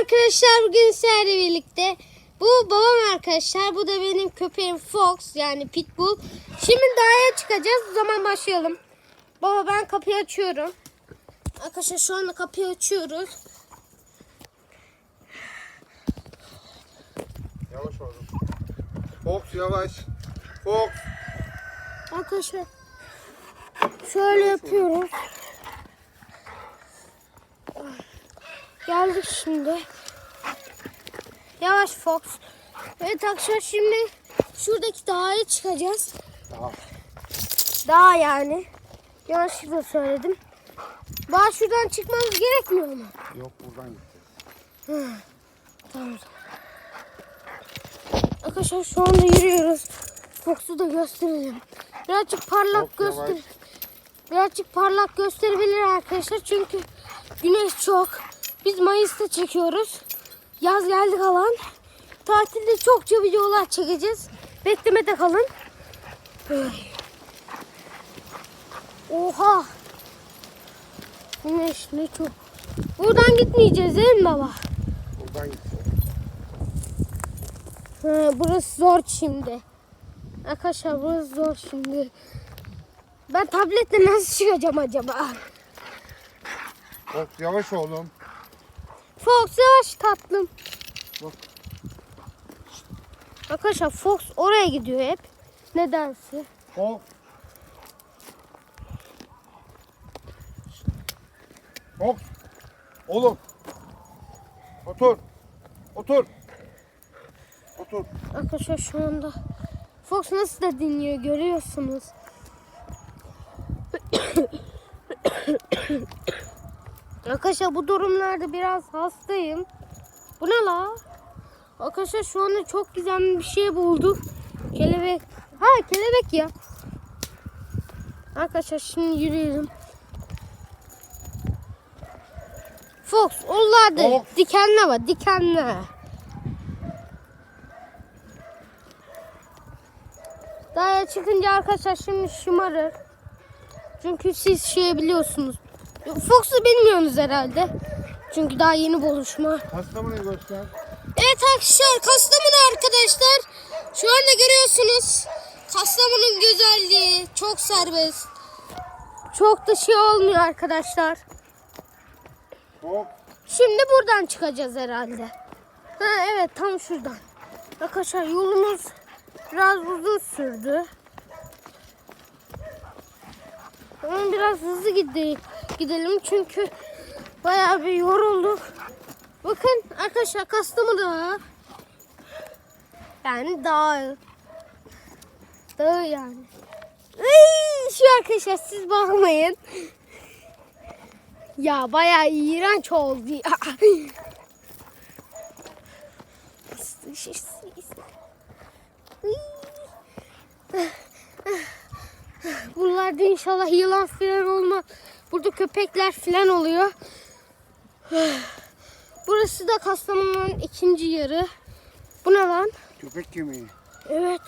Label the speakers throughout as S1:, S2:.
S1: arkadaşlar bugün sizlerle birlikte. Bu babam arkadaşlar. Bu da benim köpeğim Fox yani Pitbull. Şimdi dağa çıkacağız. O zaman başlayalım. Baba ben kapıyı açıyorum. Arkadaşlar şu anda kapıyı açıyoruz.
S2: Yavaş oğlum. Fox yavaş. Fox.
S1: Arkadaşlar şöyle yapıyoruz. Geldik şimdi. Yavaş Fox. Evet arkadaşlar şimdi şuradaki dağa çıkacağız.
S2: Daha.
S1: Dağ yani. Yanlışlıkla söyledim. Daha şuradan çıkmamız gerekmiyor mu?
S2: Yok buradan gitti.
S1: Tamam. Arkadaşlar şu anda yürüyoruz. Fox'u da gösterelim. Birazcık parlak
S2: Fox,
S1: göster.
S2: yavaş.
S1: Birazcık parlak gösterebilir arkadaşlar çünkü güneş çok. Biz Mayıs'ta çekiyoruz. Yaz geldi kalan. Tatilde çokça videolar çekeceğiz. Beklemede kalın. Oha. Güneş ne çok. Buradan gitmeyeceğiz değil mi baba?
S2: Buradan.
S1: Ha, burası zor şimdi. Arkadaşlar burası zor şimdi. Ben tabletle nasıl çıkacağım acaba?
S2: Fox yavaş oğlum.
S1: Fox yavaş tatlım.
S2: Bak.
S1: Arkadaşlar Fox oraya gidiyor hep. Nedense.
S2: Fox. Fox. Oğlum. Otur. Otur. Otur.
S1: Arkadaşlar şu anda Fox nasıl da dinliyor görüyorsunuz. Arkadaşlar bu durumlarda biraz hastayım. Bu ne la? Arkadaşlar şu anda çok güzel bir şey bulduk. Kelebek. Ha kelebek ya. Arkadaşlar şimdi yürüyelim. Fox onlarda
S2: Fox.
S1: dikenli var dikenli. Dağa çıkınca arkadaşlar şimdi şımarır. Çünkü siz şey biliyorsunuz. Fox'u bilmiyorsunuz herhalde. Çünkü daha yeni buluşma.
S2: Hastamanı göster.
S1: Evet arkadaşlar Kastamonu arkadaşlar. Şu anda görüyorsunuz. Kastamonu'nun güzelliği çok serbest. Çok da şey olmuyor arkadaşlar.
S2: Fox.
S1: Şimdi buradan çıkacağız herhalde. Ha evet tam şuradan. Arkadaşlar yolumuz biraz uzun sürdü. Ama biraz hızlı gide- gidelim çünkü bayağı bir yorulduk. Bakın arkadaşlar Kastamonu Dağı. Yani dağı. Dağı yani. Ay, şu arkadaşlar siz bakmayın. Ya bayağı iğrenç oldu ya. Buralarda inşallah yılan falan olmaz. Burada köpekler falan oluyor. Burası da Kastamonu'nun ikinci yarı. Bu ne lan?
S2: Köpek kemiği.
S1: Evet.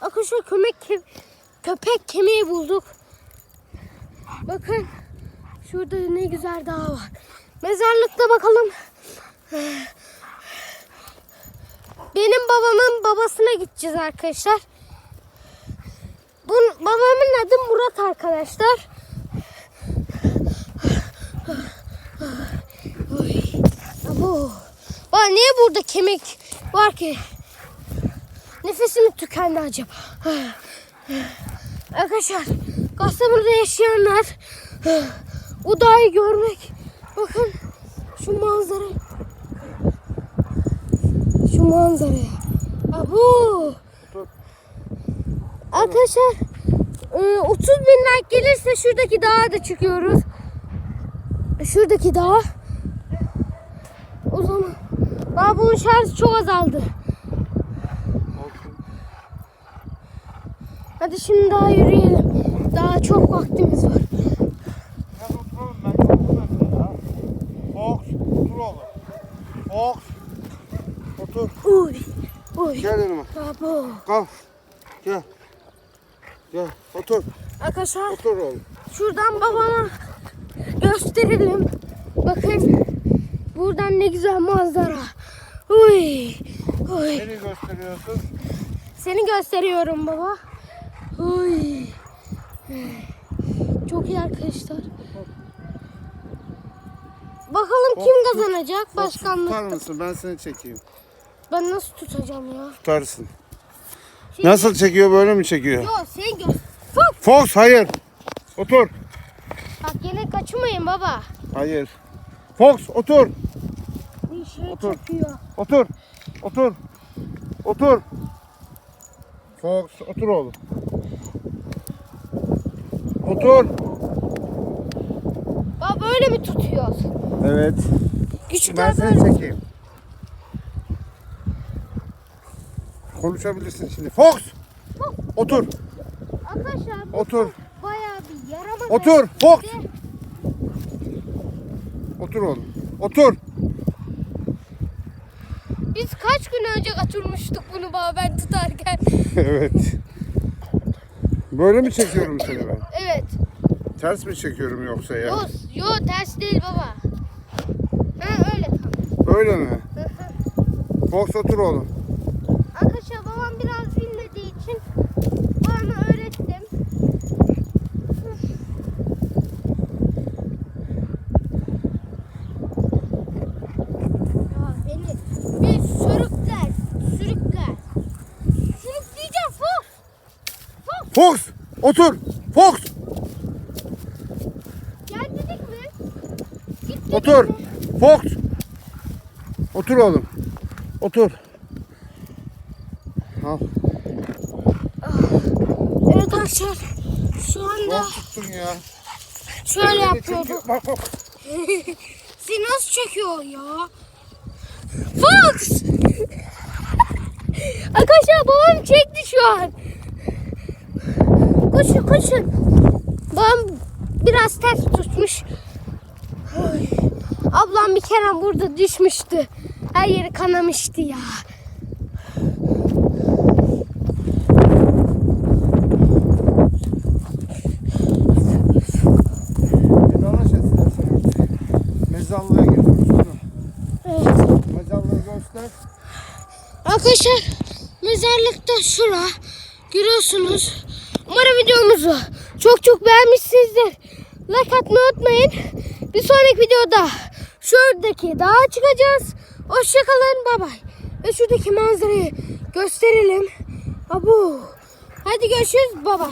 S1: Arkadaşlar köpek, ke- köpek kemiği bulduk. Bakın. Şurada ne güzel dağ var. Mezarlıkta bakalım. Benim babamın babasına gideceğiz arkadaşlar. Bu, babamın adı Murat arkadaşlar. Oy. Abo. Aa, niye burada kemik var ki? Nefesim tükendi acaba? Arkadaşlar Kastamonu'da yaşayanlar bu dağı görmek bakın şu manzara. Şu manzaraya Abu! Arkadaşlar e, 30 bin like gelirse şuradaki dağa da çıkıyoruz. Şuradaki dağa. O zaman daha bunun şarjı çok azaldı
S2: Olsun.
S1: Hadi şimdi daha yürüyelim. Daha çok vaktimiz var.
S2: Biraz oturalım ben yoruldum ya. Fox. Otur oğlum. Fox. Otur.
S1: Uy. Uy.
S2: Gel yanıma.
S1: Abo.
S2: Kalk. Gel. Gel. Otur.
S1: Arkadaşlar
S2: Otur oğlum.
S1: şuradan babama gösterelim. Bakın buradan ne güzel manzara. Uy. Uy.
S2: Nereye gösteriyorsun?
S1: Seni gösteriyorum baba. Uy. Çok iyi arkadaşlar. Bakalım kim kazanacak
S2: Tutar
S1: başkanlık.
S2: mısın? Ben seni çekeyim.
S1: Ben nasıl tutacağım ya?
S2: Tutarsın.
S1: Şimdi-
S2: Nasıl çekiyor böyle mi çekiyor?
S1: Yok sen gör. Fuk.
S2: Fox hayır. Otur.
S1: Bak yine kaçmayın baba.
S2: Hayır. Fox otur. Otur.
S1: çekiyor.
S2: Otur. Otur. Otur. Fox otur oğlum. Otur.
S1: Baba böyle mi tutuyoruz?
S2: Evet. Ben
S1: Küçükler
S2: seni
S1: böyle.
S2: çekeyim. Konuşabilirsin şimdi. Fox. Otur.
S1: Arkadaşlar bu
S2: Otur.
S1: bayağı bir yaramaz.
S2: Otur. Fox. Otur oğlum. Otur.
S1: Biz kaç gün önce kaçırmıştık bunu baba ben tutarken.
S2: evet. Böyle mi çekiyorum seni ben?
S1: Evet.
S2: Ters mi çekiyorum yoksa ya?
S1: Yo, yo ters değil baba. Ha öyle tam.
S2: Böyle mi? Fox otur oğlum.
S1: Arkadaşlar babam biraz bilmediği için bana öğrettim. Ya beni bir sürükler, sürükler. Sürükleyeceğim Fox.
S2: Fox otur. Fox
S1: Gel dedik mi?
S2: Otur.
S1: mi?
S2: Fox. Otur oğlum. Otur. Al.
S1: Evet arkadaşlar şu anda
S2: tuttun ya.
S1: şöyle yapıyordum.
S2: Bak bak.
S1: Seni nasıl çekiyor ya? Fox! Arkadaşlar babam çekti şu an. Koşun koşun. Babam biraz ters tutmuş. Ay. Ablam bir kere burada düşmüştü. Her yeri kanamıştı ya.
S2: Mezarlığa. Şunu.
S1: Evet.
S2: Mezarlığı göster.
S1: Arkadaşlar mezarlıkta şura görüyorsunuz. Umarım videomuzu çok çok beğenmişsinizdir. Like atmayı unutmayın. Bir sonraki videoda şuradaki dağa çıkacağız. Hoşçakalın bay bay. Ve şuradaki manzarayı gösterelim. Abu. Hadi görüşürüz baba.